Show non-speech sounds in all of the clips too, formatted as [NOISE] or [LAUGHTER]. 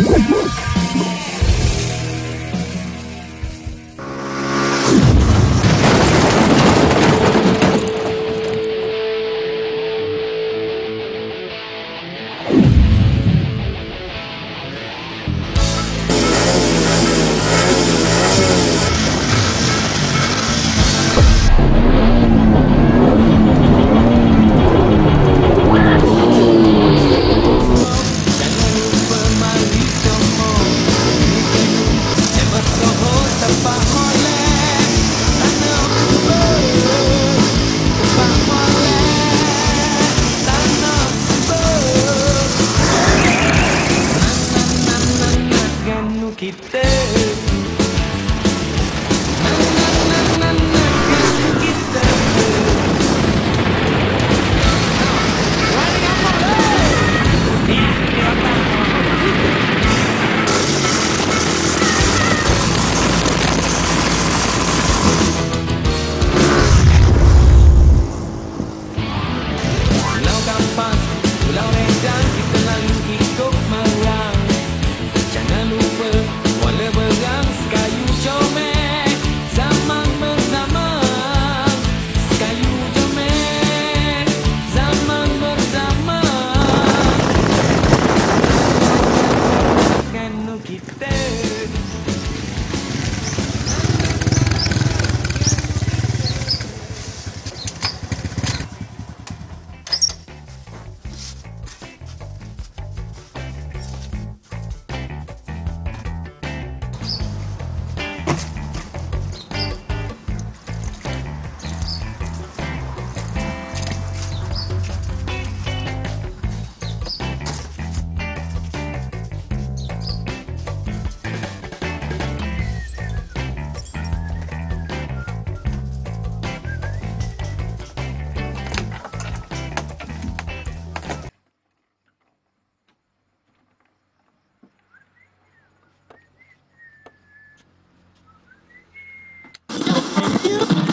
Woo!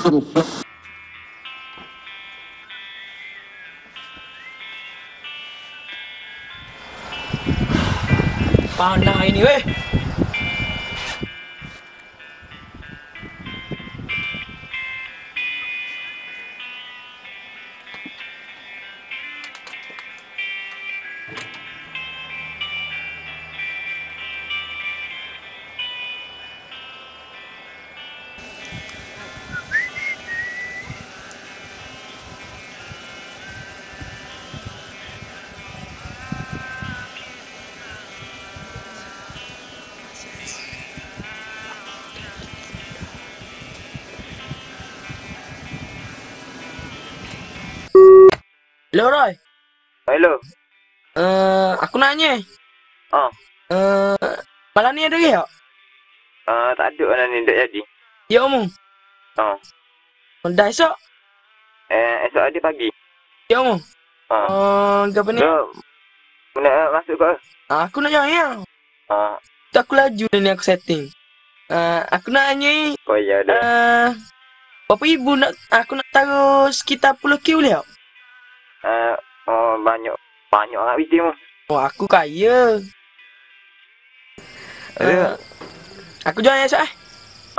Panas hari ni weh. Hello Roy. Hello. Uh, aku nanya. Ah. Uh, malam ni ada ke tak? Uh, tak ada mana ni tak jadi. Ya omong. Ah. Dah esok? Eh, esok ada pagi. Ya omong. Ah. Uh, apa ni? So, nak masuk ke? Ah, aku nak join Ah. Tu aku laju ni aku setting. Uh, aku nak nanya Oh ya dah. uh, Berapa ibu nak aku nak taruh sekitar 10 k boleh tak? Uh, oh, banyak. Banyak lah biji mu. Oh, aku kaya. Ada. Uh, aku join esok eh.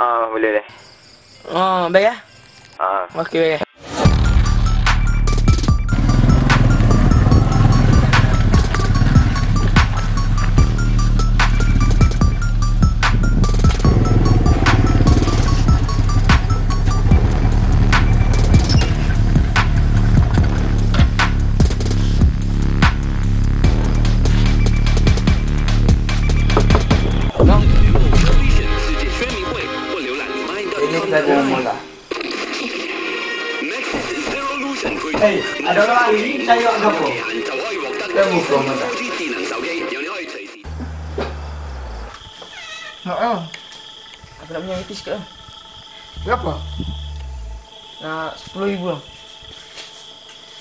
Ah, boleh deh. Oh, baik ya. Ah. Okey, baik. Ada orang lagi saya nak apa? Kita buka mula. Ha Aku nak punya IT sikit lah. Berapa? Nak 10 ribu lah.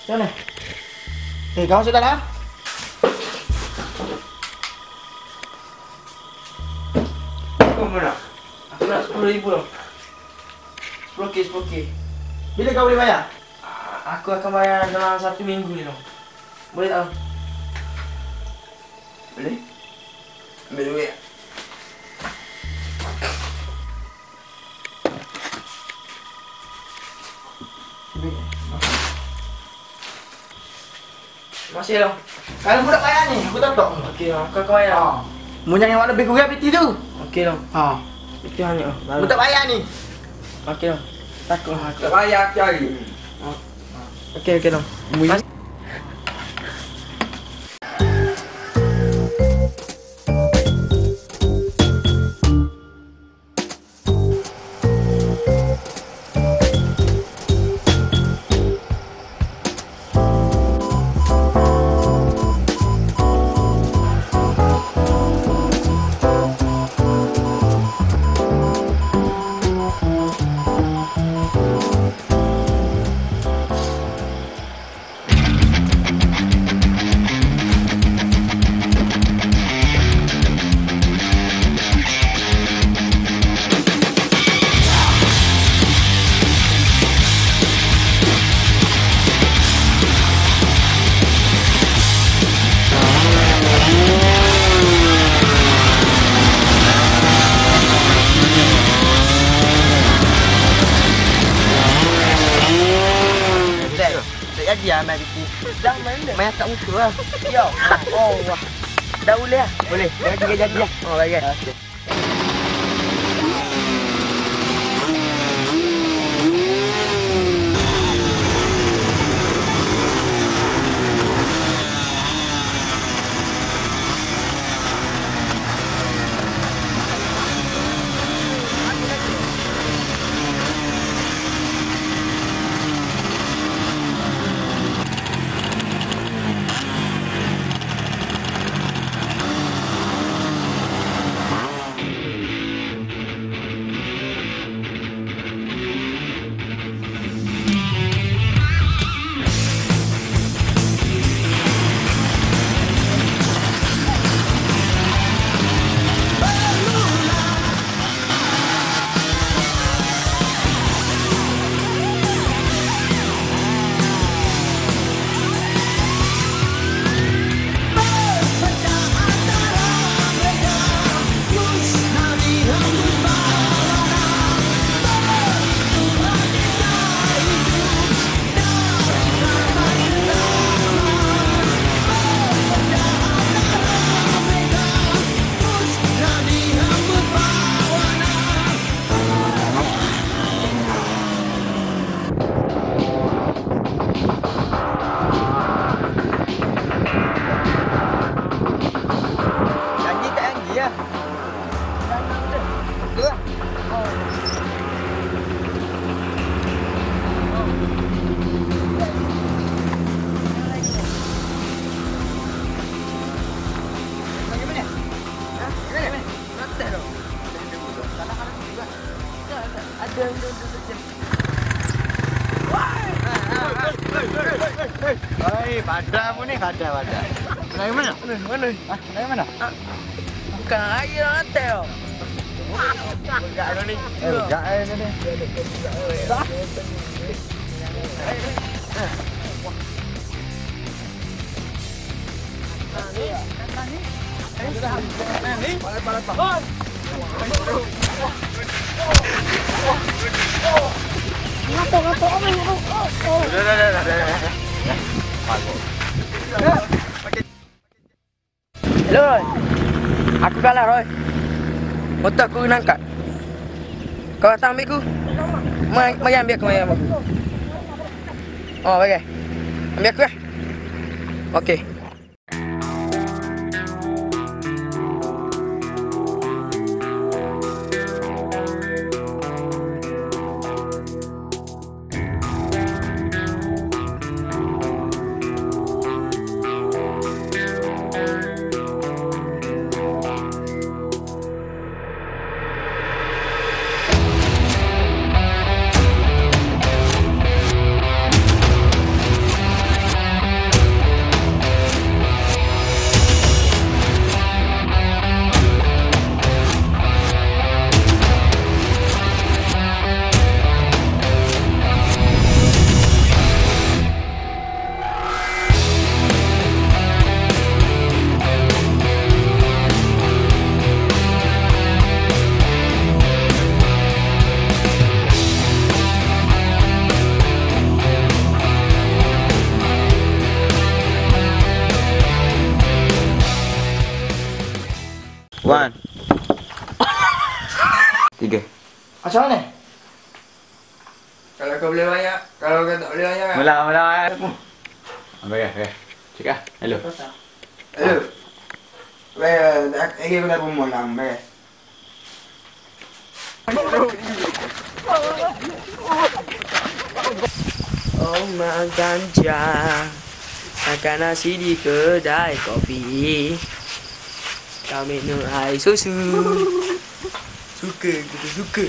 Sana. Eh, kau sudah lah. Kau mana? Aku nak sepuluh ribu dong. Sepuluh K, sepuluh K. Bila kau boleh bayar? Ah, Aku akan bayar dalam satu minggu ni dong. Boleh tak? Boleh. Ambil duit. Masih dong. Kalau budak bayar ni, aku tak tahu. Okey dong. Kau akan bayar. Ha. Mun yang awak lebih kurang piti tu. Okey dong. Ha. Itu hanya. Oh, Budak bayar ni. Okey dong. Takut lah aku. Tak payah cari. Okey okey dong. Mas- Tak. Tak jadi ah mai piti. Dah mana? Mai tak muka lah. Yo. Oh wah. Dah boleh ah. Boleh. Jangan tiga jadi lah. Oh baik. Okey. Hai, padamu ni ada ada. Dari mana? Mana? Mana? Ah, dari mana? Bukan air lah hotel. Enggak ada ni. Eh, enggak ada ni. Dah, dah, dah, dah, dah. Hello Roy. Aku kalah Roy. Motor aku kena angkat. Kau datang ambil aku. Mari, ambil aku, mari ambil aku. Oh, bagai. Ambil aku eh. Okey. One. Tiga. Macam mana? Kalau kau boleh banyak, kalau kau tak boleh banyak. Mula, mula. Ambil ya, ya. Cakap. Hello. Hello. Baik, lagi aku dah rumah lah, baik. Oh makan ganja Makan nasi di kedai kopi Kau minum air susu. [LAUGHS] Suka, kita suka